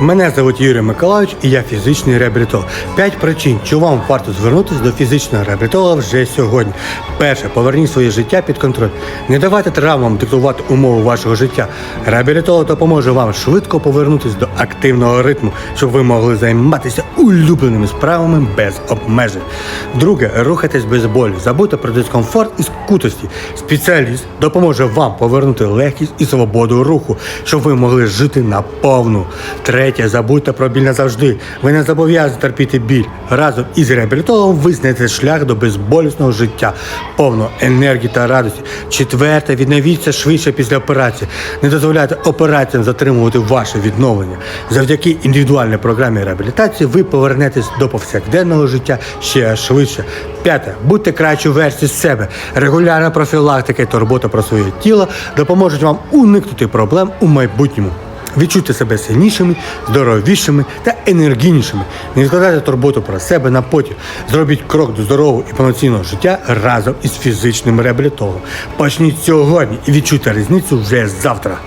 Мене звуть Юрій Миколаївич і я фізичний реабілітолог. П'ять причин, чому вам варто звернутися до фізичного реабілітолога вже сьогодні. Перше, поверніть своє життя під контроль. Не давайте травмам диктувати умови вашого життя. Реабілітолог допоможе вам швидко повернутися до активного ритму, щоб ви могли займатися улюбленими справами без обмежень. Друге, рухайтесь без болі. Забудьте про дискомфорт і скутості. Спеціаліст допоможе вам повернути легкість і свободу руху, щоб ви могли жити наповну. Третє, забудьте про біль назавжди. Ви не зобов'язані терпіти біль. Разом із реабілітологом ви знайдете шлях до безболісного життя, повного енергії та радості. Четверте, відновіться швидше після операції. Не дозволяйте операціям затримувати ваше відновлення. Завдяки індивідуальній програмі реабілітації ви повернетесь до повсякденного життя ще швидше. П'яте, будьте кращою версією себе. Регулярна профілактика і турбота про своє тіло допоможуть вам уникнути проблем у майбутньому. Відчуйте себе сильнішими, здоровішими та енергійнішими. Не відкладайте турботу про себе на потім. Зробіть крок до здорового і повноцінного життя разом із фізичним реабілітологом. Почніть сьогодні і відчуйте різницю вже завтра.